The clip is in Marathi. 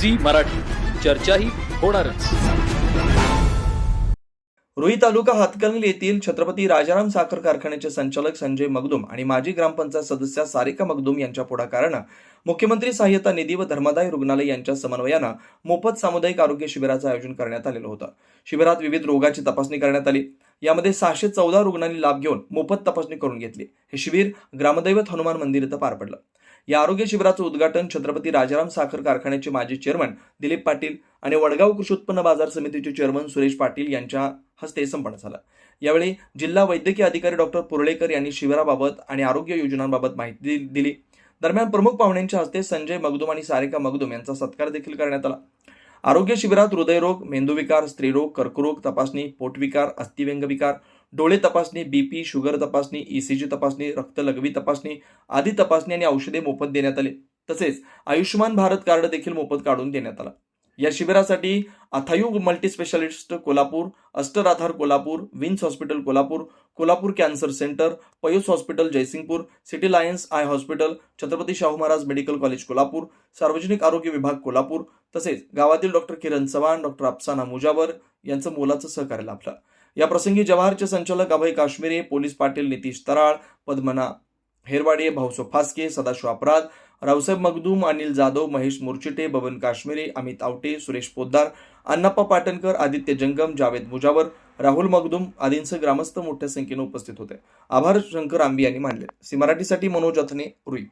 झी मराठी. चर्चाही होणारच. रोही तालुका हातकणंगले येथील छत्रपती राजाराम साखर कारखान्याचे संचालक संजय मगदुम आणि माजी ग्रामपंचायत सदस्या सारिका मगदुम यांच्या पुढाकारानं मुख्यमंत्री सहाय्यता निधी व धर्मादाय रुग्णालय यांच्या समन्वयानं मोफत सामुदायिक आरोग्य शिबिराचं आयोजन करण्यात आलेलं होतं. शिबिरात विविध रोगाची तपासणी करण्यात आली. यामध्ये सहाशे चौदा रुग्णांनी लाभ घेऊन मोफत तपासणी करून घेतली. हे शिबिर ग्रामदैवत हनुमान मंदिर इथं पार पडलं. या आरोग्य शिबिराचं उद्घाटन छत्रपती राजाराम साखर कारखान्याचे माजी चेअरमन दिलीप पाटील आणि वडगाव कृषी उत्पन्न बाजार समितीचे चेअरमन सुरेश पाटील यांच्या हस्ते संपन्न झालं. यावेळी जिल्हा वैद्यकीय अधिकारी डॉक्टर पुरळेकर यांनी शिबिराबाबत आणि आरोग्य योजनांबाबत माहिती दिली. दरम्यान प्रमुख पाहुण्यांच्या हस्ते संजय मगदुम आणि सारिका मगदुम यांचा सत्कार देखील करण्यात आला. आरोग्य शिबिरात हृदयरोग मेंदूविकार स्त्रीरोग कर्करोग तपासणी पोटविकार अस्थिव्यंगविकार डोळे तपासणी बीपी शुगर तपासणी ईसीजी तपासणी रक्तलघवी तपासणी आदी तपासणी आणि औषधे मोफत देण्यात आली. तसेच आयुष्यमान भारत कार्ड देखील मोफत काढून देण्यात आला. या शिबिरासाठी Athayug multispecialist Kolhapur Ashtaradhar Kolhapur Vins hospital Kolhapur Kolhapur cancer centre पयूस hospital Jaysingpur city lions eye hospital Chhatrapati Shahu Maharaj medical college Kolhapur सार्वजनिक आरोग्य विभाग कोल्हापूर तसेच गावातील डॉक्टर किरण चव्हाण डॉक्टर अफसाना मुजावर यांचं मोलाचं सहकार्य लाभलं. या प्रसंगी जवाहरचे संचालक अभय काश्मीरे पोलीस पाटील नितीश तराळ पद्मना हेरवाडे भाऊसो फासके सदाशिव अपराध रावसाहेब मगदूम अनिल जाधव महेश मुर्चिटे बबन काश्मीरे अमित आवटे सुरेश पोद्दार अण्णाप्पा पाटणकर आदित्य जंगम जावेद मुजावर राहुल मगदूम आदींसह ग्रामस्थ मोठ्या संख्येने उपस्थित होते. आभार शंकर आंबी यांनी मानले. सी मराठीसाठी मनोज अथने रुई.